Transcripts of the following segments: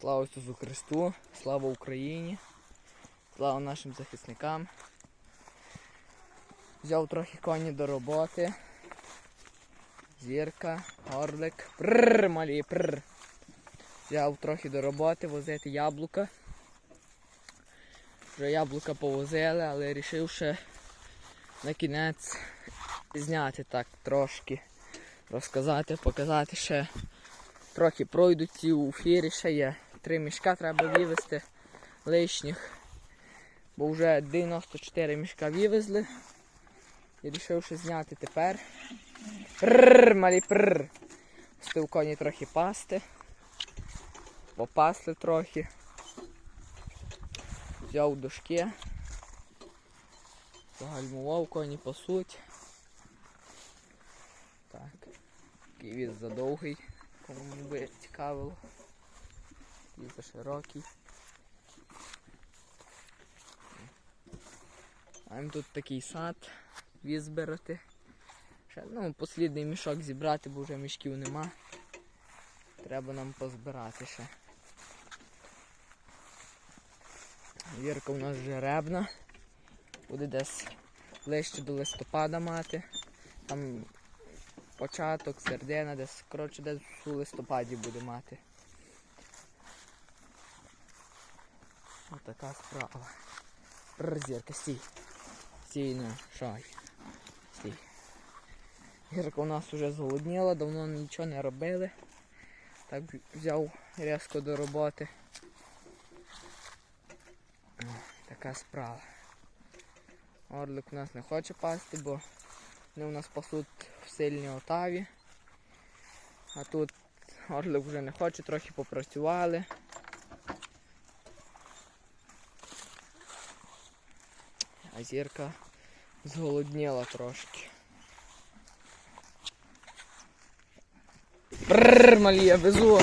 Слава Ісусу Христу, слава Україні, слава нашим захисникам. Взяв трохи коні до роботи. Зірка, орлик. Прррр, малі, прррр. Взяв трохи до роботи, возити яблука. Вже яблука повозили, але вирішив ще на кінець зняти так трошки, розказати, показати ще. Трохи пройдуть ці у ефірі, ще є. Три мішка треба вивезти лишніх. Бо вже 94 мішка вивезли. І вирішив ще зняти тепер. Прррр, малі прррр. Пустив коні трохи пасти. Попасли трохи. Взяв дошки. Загальмував коні пасуть. Так. Такий задовгий, кому би цікавило. Такий заширокий. Маємо тут такий сад, віз збирати. Ще, ну, послідний мішок зібрати, бо вже мішків нема. Треба нам позбирати ще. Вірка у нас жеребна. Буде десь ближче до листопада мати. Там початок, середина, десь, коротше, десь у листопаді буде мати. Отака справа. Пррр, зірка, стій. Стій, ну, шай. Стій. Гірка у нас вже зголодніла, давно нічого не робили. Так взяв різко до роботи. О, Така справа. Орлик у нас не хоче пасти, бо вони у нас пасуть в сильній отаві. А тут орлик вже не хоче, трохи попрацювали. А зірка зголодніла трошки. Бррр, малі, я везу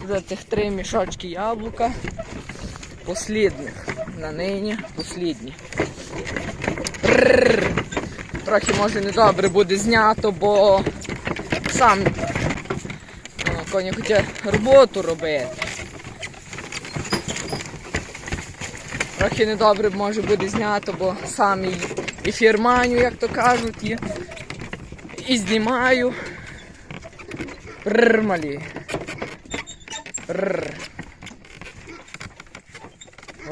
вже цих три мішочки яблука. Послідних. На нині послідні. Бррр. Трохи може недобре буде знято, бо сам о, коні хоче роботу робити. Трохи недобре може буде знято, бо сам і, фірманю, як то кажуть, і, і знімаю. Бррр, малі. Бррр.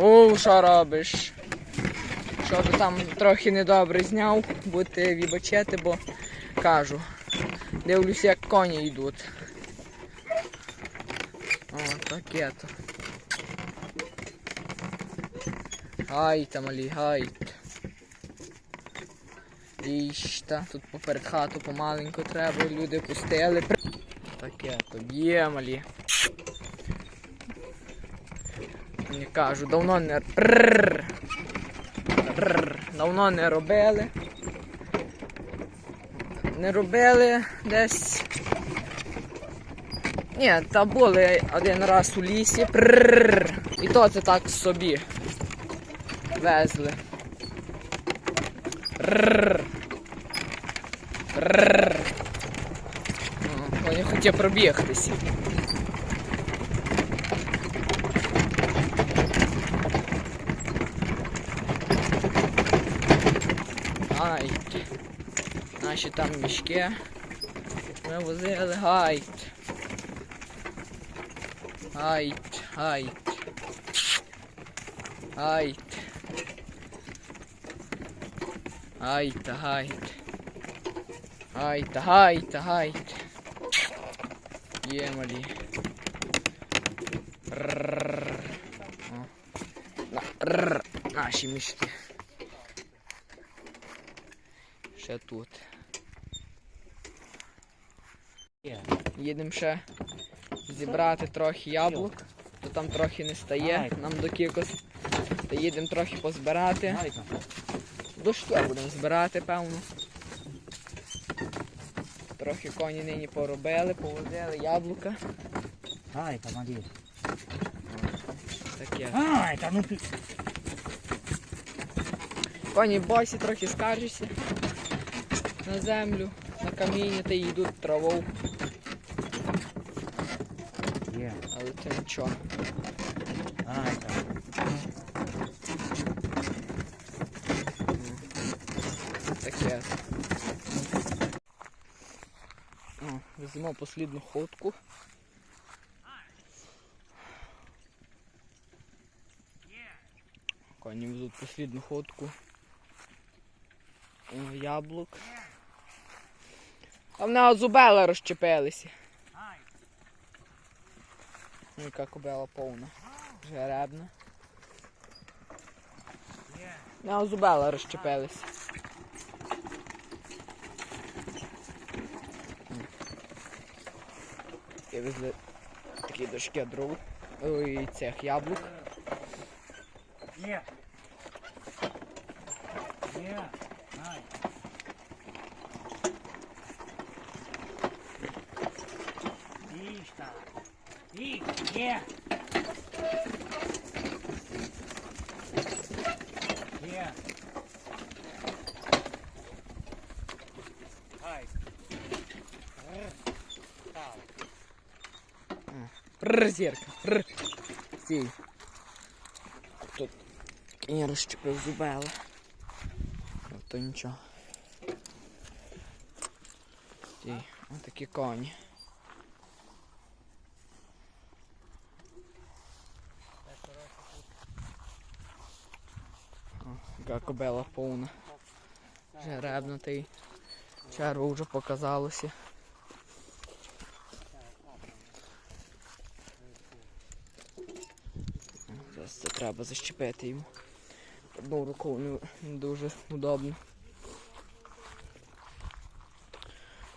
О, що робиш? Щоб там трохи недобре зняв, будете вибачати, бо кажу. Дивлюся, як коні йдуть. О, таке то. Гайта, малі, гайт. Іщта, тут поперед хату помаленьку треба, люди пустили. Таке то є, малі. Не кажу, давно не. Давно не робили. Не робили десь. Ні, та були один раз у лісі. І то це так собі. Везли. Вони хотів пробігтися. Гайт. Наші там мішки. Ми возили гайт. Гайт, гайт. Гайт. Гайт, гайт. Гайт, гайт, гайт. Є малі. Наші мішки. Ще тут. Їдемо ще зібрати трохи яблук, то там трохи не стає, нам до кількос. Та їдемо трохи позбирати. До штуки будемо збирати, певно. Трохи коні нині поробили, повозили яблука. Ай, помоги. Таке. Ай, та ну. Коні босі трохи скаржаться на землю, на каміння та йдуть траву. Є. Але то нічого. Ай, там. Таке. О, веземо послідну ходку. Коні везуть послідну ходку. О, яблук. А в нього зубела розчепилися. Ну, яка кобела повна. Жеребна. В нього зубела розчепилися. Везли такі дошки дров. і цих яблук. Є. Є. Ай. Іж так. Є. Ай. Р. Так. Прррр, зірка. Стій. Тут кінь розчепив зубела. Ну, То нічого. Стій. Отакі коні. О, Яка кобела повна. Жеребна та черво вже показалося. Зараз це треба защепити йому. Одну рукою не, дуже удобно.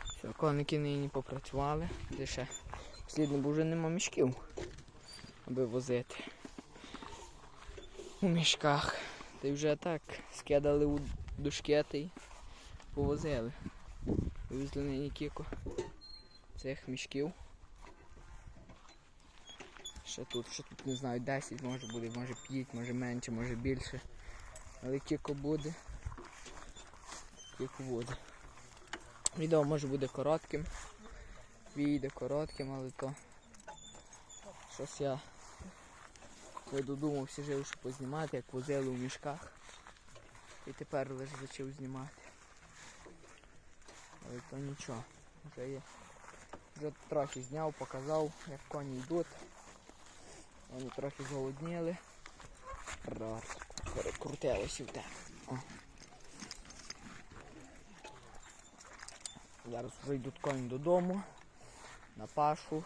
Все, коники нині попрацювали. Ще слідно, бо вже нема мішків, аби возити. У мішках. Та й вже так скидали у дошки та й повозили. Вивезли нині кіко цих мішків. Ще тут, ще тут не знаю, 10 може буде, може 5, може менше, може більше. Але кіко буде. Кіко буде. Відео може буде коротким. Відео коротким, але то щось я я додумався жив, що познімати, як возили у мішках. І тепер лише почав знімати. Але то нічого. Вже є. Вже трохи зняв, показав, як коні йдуть. Вони трохи зголодніли. Раз. Перекрутилося в те. Зараз вже йдуть коні додому. На пашу.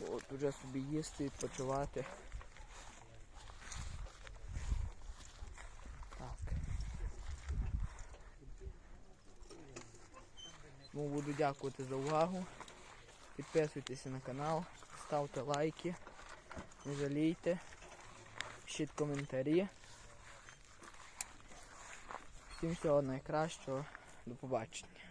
От уже собі їсти, відпочивати. Так. Ну, буду дякувати за увагу. Підписуйтеся на канал, ставте лайки, не жалійте, пишіть коментарі. Всім всього найкращого. До побачення.